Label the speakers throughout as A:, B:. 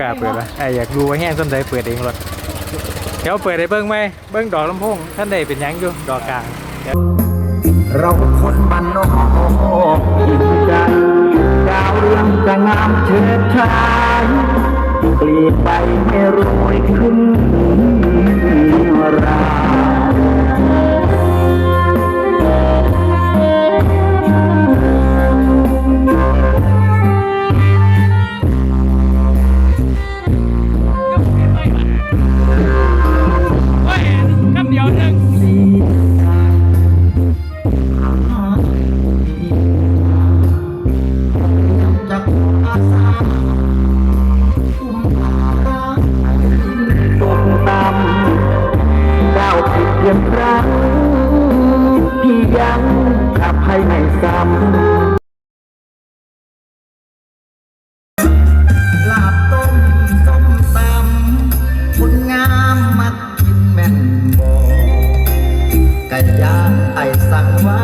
A: กล้าเปิดละไออยากดูว่าแห้งส้นใดเปิดเองรถเดี๋ยวเปิดให้เบิ้งไหมเบิ้งดอกลำโพงท่านใดเป็นยังอยู่ดอกกลางเรา
B: คนบ้านนอกกินกันดาวเรืองจะงามเชิดชายเปลี่ยนไปให้โรยขึ้นรา ไก่ยางไอสั่งไว้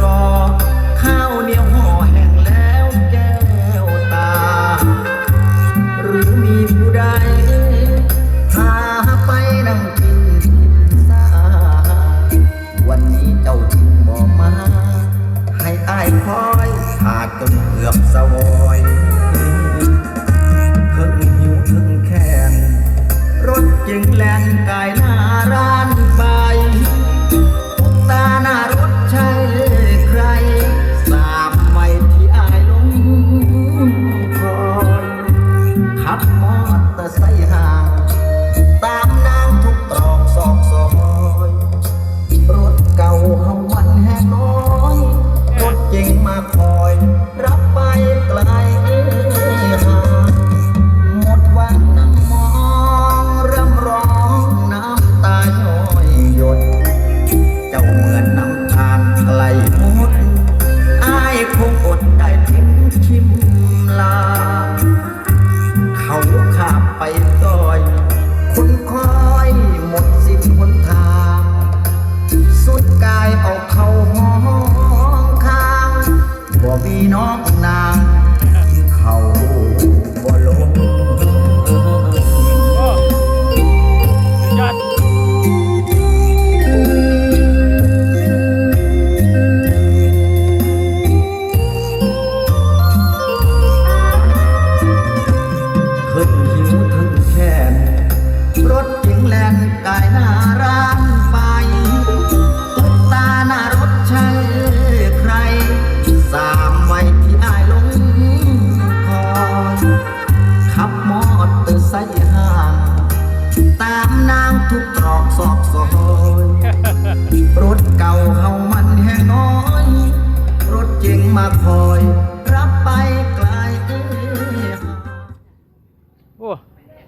B: รอ ข้าวเหนียวห่อแห้งแล้วแก้วตา หรือมีผู้ใดพาไปนั่งกินซาวันนี้เจ้าจึงบ่มา ให้อายคอยหาจนเกือบสวอ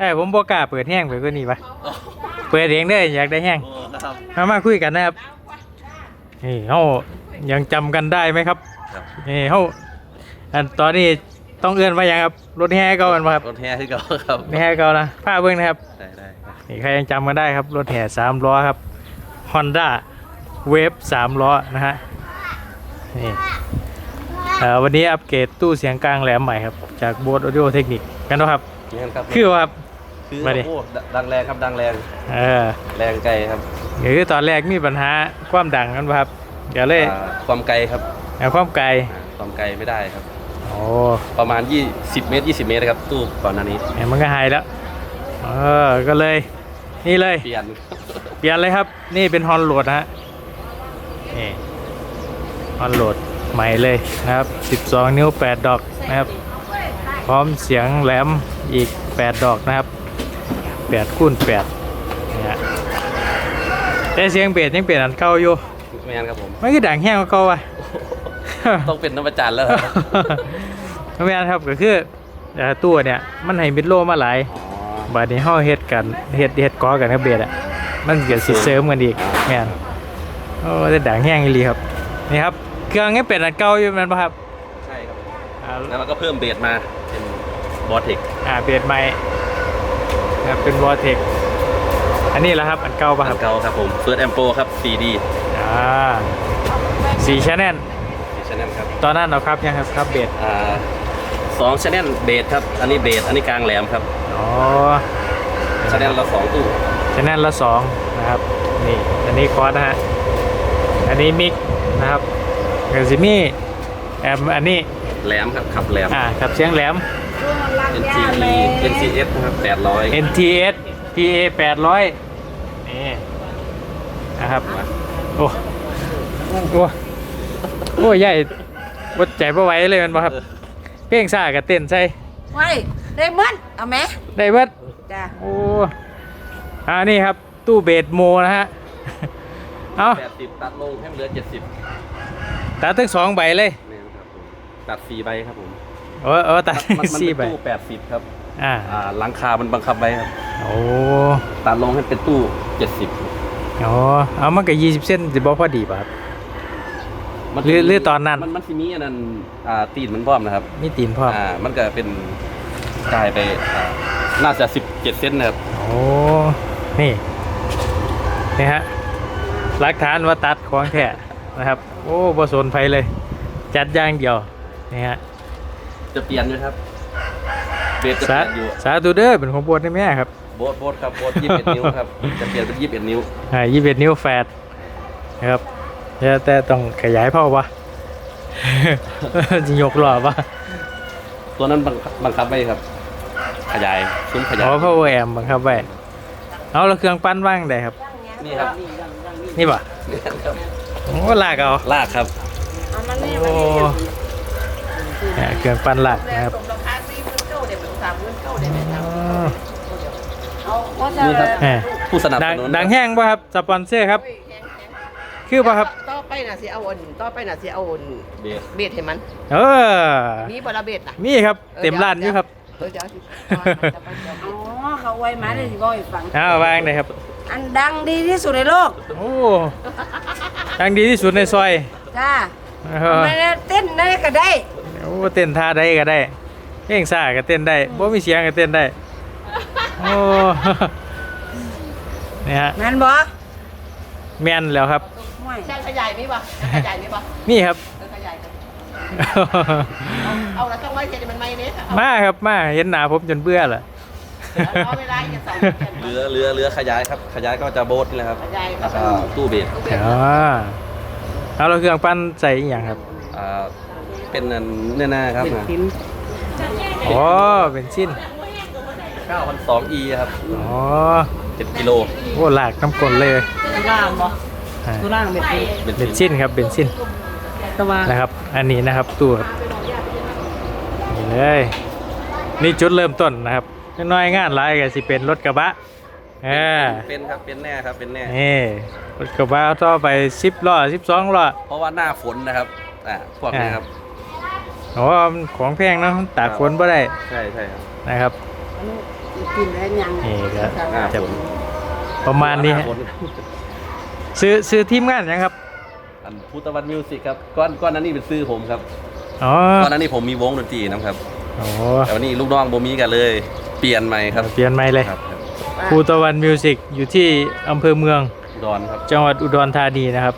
A: อยผมบอกกล้าเปิดแห้งไปก็นี่ปะเปิดเองได้ออยากได้แห้ง
C: โอ้ครับ
A: มามาคุยกันนะครับนี่เขายังจำกันได้ไหมครับ
C: ครับ
A: นี่เขาอันตอนนี้ต้องเอื้อนว่ายังครับรถแห่เก่ากันปะครับ
C: รถแห่ที่เก่าครับ
A: รถแห่เก่านะผ้าเบิ้งนะครับ
C: ได้ได้ครับ
A: นี่ใครยังจำกันได้ครับ รถแห่สามล้อครับ Honda Wave สามล้อนะฮะนี่เอ่อวันนี้อัปเกรดตู้เสียงกลางแหลมใหม่ครับ จากโบส Audio Technic กันนะครับ
C: นี่ครับ
A: คือว่าครับ
C: คือ
A: มาดิ
C: โอ้ดังแรงครับดังแรง
A: เออ
C: แรงไกลครับ
A: คือตอนแรกมีปัญหาความดังกันปะครับเดี๋ยวเลย
C: อ่าความไกลครับ
A: เอาความไกล
C: อ่าความไกลไม่ได้ครับ
A: โอ้
C: ประมาณ 20 เมตร 20 เมตรครับตู้ก่อนหน้านี้
A: เนี่ยมันก็หายแล้วเออก็เลย นี่เลย
C: เปลี่ยน
A: เปลี่ยนเลยครับ นี่เป็นฮอนโหลดนะฮะนี่ฮอนโหลดใหม่เลยนะครับ 12 นิ้ว 8 ดอกนะครับ พร้อมเสียงแหลมอีก 8 ดอกนะครับ 8คูณ8นี่ฮะแต่เสียงเบสยังเปลี่ยนอันเก่าอยู่
C: ไม่งั้นครับผม
A: มันคือดังแห้งกว่าเก่าอะ
C: ต้องเป็นน้ำประจานแล้วครับ
A: ไม่นครับก็คือเอ่อตัวเนี่ยมันให้มิดโลมาหลาย
C: อ๋อ
A: บัดนี้เฮาเฮ็ดกันเฮ็ดเฮ็ดกอกันกับเบสอะมันเกิดสิเสริมกันอีกแม่นโอ้แต่ดังแห้งอีหลีครับนี่ครับเครื่องยังเป็นอันเก่าอยู่แม่นบ่ครับ
C: ใช่ครับ
A: อ่า
C: แล้วเราก็เพิ่มเบสมาเป็นบอเทค
A: อ่าเบสใหม่นะ ครับเป็น Vortex อันนี้แหละครับ อันเก่าป่ะค
C: อั
A: รับ
C: นเก่าครับผมเฟิร์สแอมโปครับ 4D
A: อ่า4 channel
C: 4 channel ครับ
A: ตอนนั้นเราครับยังครับครับเบส
C: อ่าสอง channel เบสครับ อันนี้เบสอันนี้กลางแหลมครับ
A: โอ้อ๋อ
C: ชแนลละสองตู้
A: ชแนลละสองนะครับนี่อันนี้คอร์สนะฮะอันนี้มิกนะครับเกซิมี่แอมอันนี้
C: แหลมครับขับแหลม
A: อ่าขับเสียงแหลม
C: NCE NCS นะครับแปดร้อย
A: NTS PA 800นี่นะครับโอ้โอ้โอ้ใหญ่วัดใจบ่ไหวเลยแมันบ่ครับ เพลงซ่ากับเต้นใส่
D: ไว้ได้หมันเอาไหม
A: ได้เบิด
D: จ้ะ
A: โอ้อ่านี่ครับ ตู้เบสโมนะฮะเอา
C: แปดสิบตัดลงให้มันเหลือเจ็ดสิบ
A: ตัดทั้งสองใบเลย
C: นี่นะครับผมตัดสี่ใบครับผม
A: โอ้เออตัด
C: มันมัน
A: สี่
C: เป็น
A: ใบ
C: ตู้แปดสิบครับ
A: อ่า
C: อ่าหลังคามันบังคับไว้ครับ
A: โอ้
C: ตัดลงให้เป็นตู้เจ็ดสิบ
A: โอ้เอามันก็ยี่สิบเส้นจะบอกพอดีป่ะครับ หรือหรือตอนนั้น
C: มันมันสิมีอันนั้นอ่าตีนมันพร้อมนะครับ
A: มีตีนพร้อม
C: อ่ามันก็เป็นกลายไปอ่าน่าจะสิบเจ็ดเซนนะครับ
A: โอ้นี่นี่ฮะหลักฐานว่าตัดของแท้นะครับ โอ้บสนไฟเลย จัดอย่างเดียวนี่ฮะ
C: จะเปลี่ยนด้วยครับเบสจะเป
A: สา
C: ลี่ยนอยู่
A: สาธุเด้อเป็นของบวชได้ไหมครับ
C: โบสโบสครับโบสยี่สิบเอ็ดนิ้วครับจะเปลี่ยนเป็นยี่สิบเอ็ดนิ้ว
A: อ่ายี่สิบเอ็ดนิ้วแฟดนะครับแต่แต่ต้องขยายเผ่าปะ จะยกหล่อปะ
C: ตัวนั้นบังบังคับไว้ครับ ขยายซุ้มขยาย
A: อ๋อ power amp บังคับไว้เอาแล้วเครื่องปั้นว่างได้ครับ
C: นี่ครับ
A: นี่ป่ะโอ้ลากเอา
C: ลากครับ
D: เอามันนี่
A: โอ้
D: มันนี่
A: เนี่ยเครื่องปั้นลากนะครับ
D: ตรงราคาสี่หมื่นเก้าเดี๋ยวเป็นสามหมื่นเก้าเดี๋ยวเป็นสาม
A: อ๋อ
D: เอาเพราะจะ
C: นี่ครับ
A: แหม
C: ผู้สนับ
A: ดั
C: ส
A: ง
C: นุน
A: ดังแห้งป่ะครับสปอนเซอร์ครับ คือป่ะครับ
D: ต่อไปน่ะสิเอาอ่อนต่อไปน่ะสิเอาอ่อน
C: เบส
D: เบ็ดให้มัน
A: เออ
D: มีบละเบ็ดน่ะ
A: มีครับ เต็มร้านอยู่ครับ
D: เออเดี๋ยวสิอ๋อเขาไว้มาเลยสิบ่ให้ฟัง
A: อ้าววางเลยครับ
D: อันดังดีที่สุดในโลก
A: โอ้ดังดีที่สุดในซอย
D: จ้า
A: เออ
D: ไม่ได้เต้นได้ก็ได้
A: โอ้เต้นท่าได้ก็ได้เพลงซ่าก็เต้นได้บ่มีเสียงก็เต้นได้โอ้เนี่ยฮะ
D: แม่นบ่
A: แม่นแล้วครับ
D: ห่วยช่างขยายมีบ่ช่างขยายมีบ่
A: นี่ครับ
D: เออขยายกันเอาแล้วต้องไว้เจ็ดมันไม่เนี่ยเอา
A: มาครับมาเห็นหน้าผมจนเบื่อละ
D: เอาเวลาจะสองเจ็ด
C: เรือเรือเรือขยายครับ ขยายก็จะโบสนี่แหละครับ
D: ขยาย
C: แล้วก็ตู้เบส
A: อ๋อเอาเราเครื่องปั้นใส่อหย่างครับ
C: อ่า เป็นอันเนี่ยนะครับ
D: เป็นชิ้น
A: อ๋อเป็นชิ้น
C: 9,200 e ครับ
A: อ๋อ
C: 7กิโล
A: โอ้หลากน้ำกลนเลย
D: ตุล่างบ่
A: อ่า
D: ตุล่างเป็นชิ้น
C: เป็น
A: เป็น
C: ชิ้น
A: ชิ้นครับเป็นชิ้น
D: แต่ว่า
A: นะครับ อันนี้นะครับตู้ครับนี่เลยนี่จุดเริ่มต้นนะครับน้อยๆงานหลายก็สิเป็นรถกระบะเออ
C: เป็นครับเป็นแน่ครับเป็นแน่
A: นี่รถกระบะต่อไปสิบล้อสิบสองล้อ
C: เพราะว่าหน้าฝนนะครับอ่าพวกนี้ครับ
A: โอ้มันของแพงเนาะมันตากฝนบ่ได้
C: ใช่ใช่ครับ
A: นะครับ
D: กินได้ยัง
A: นี่ก็
C: หน้า
A: จะ
C: ฝน
A: ประมาณนี้
C: ห
A: ฮะ
C: ฝน
A: ซื้อซื้อทีมงานยังครับ
C: อันพุทธวันมิวสิกครับก้อนก้อนนั้นนี่เป็นซื้อผมครับ
A: อ๋อ
C: ก้อนนั้นนี่ผมมีวงดนตรีนะครับ
A: โอ้
C: แต่วันนี้ลูกน้องโบมีกันเลย เปลี่ยนใหม่ครับ
A: เปลี่ยนใหม่เลย
C: ครับครับ
A: ภูตะวันมิวสิกอยู่ที่อำเภอเมือง
C: อุดอนครับ
A: จังหวัดอุดรธานีนะครับ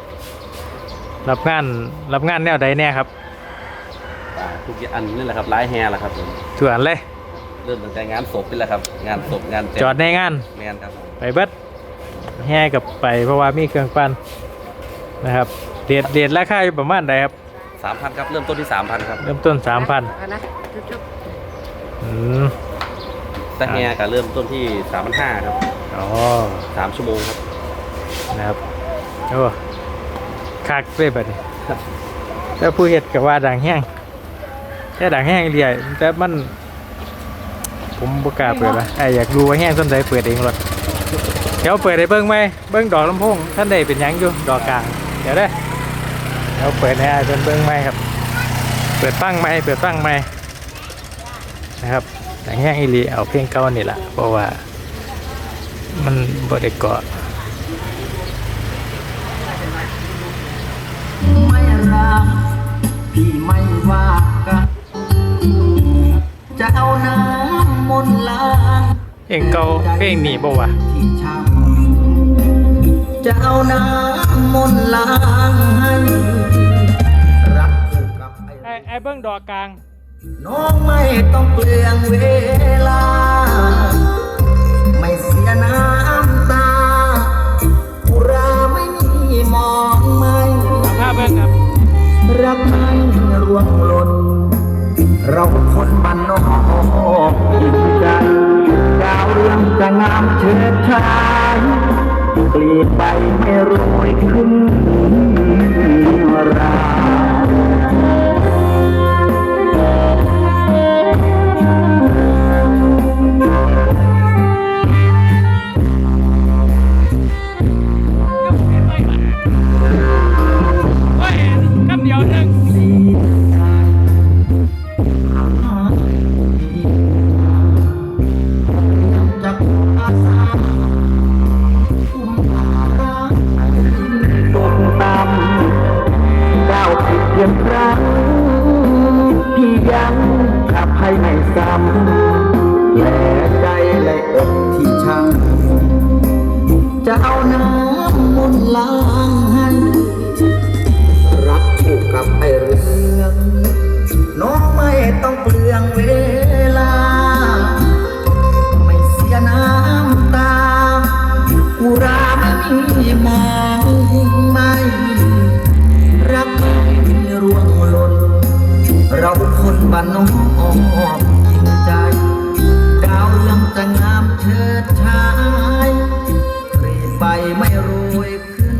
A: รับงานรับงานแนวใดแน่ครับ
C: อ่า ทุกอย่างอันนี่แหละครับร้ายแฮร์แหละครับผม
A: ถ่วนเลย
C: เริ่มตั้งแต่งานศพนี่แหละครับ งานศพงานแจก
A: จอดในงาน
C: แมนครับ
A: ไปเบิดแห่กับไปเพราะว่ามีเครื่องปั้นนะครับเดดเดดราคาอยู่ประมาณใดครับ
C: สามพันครับเริ่มต้นที่สามพันครับ
A: เริ่มต้น 3,000
D: เอานะจุ๊บ
A: อืม
C: แต่แฮร์ก็เริ่มต้นที่สามพันห้าครับ
A: อ๋อ
C: สามชั่วโมงครับ
A: นะครับโอ้คักเลยบัดนี้แต่ผู้เฮ็ดก็ว่าดังแห้ง แค่ดังแห้งเดียวแต่มันผมบ่กล้าเปิดละไอ้อยากรู้ว่าแห้งส้นใดเปิดเองรถเดี๋ยวเปิดให้เบิ่งไหมเบิ่งดอกลำโพงท่านใดเป็นหยังอยู่ดอกกลางเดี๋ยวได้อเดี๋ยวเปิดให้อ้ายเพิ่นเบิ่งไหมครับ เปิดฟังไหมเปิดฟังไหมนะครับดังแห้งอีหลีเอาเพลงเก่านี่ล่ะเพราะว่า มันบ่ได้เกาะ
B: ไม่รักพี่ไม่ว่ากัน จะเอาน้ำมนต์ล้าง
A: เพลงเก่าเพลงนี้บ่วะ
B: ที่ช้ำจะเอาน้ำมนต์ล้างให้รักผูกกับไอ้
A: ไอ้ไอ้เบิ่งดอกกลาง
B: น้องไม่ต้องเปลืองเวลา ไม่เสียน้ำตาอุราไม่มีมองไม่
A: ภาพเบิ้งครับ
B: รักไม่ร่วงหล่น เราคนบ้านนอกอีกใจดาวเรืองจะงามเชิดชายเปลี่ยนไปไม่โรยขึ้น บ้านนอกจริงใจ ดาวยังจะงามเชิดชายรีไปไม่โรยขึ้น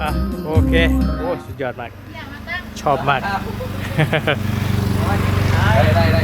A: อะโอเคโอ้สุดยอดมาก ชอบมาก
C: ได้ได้ได้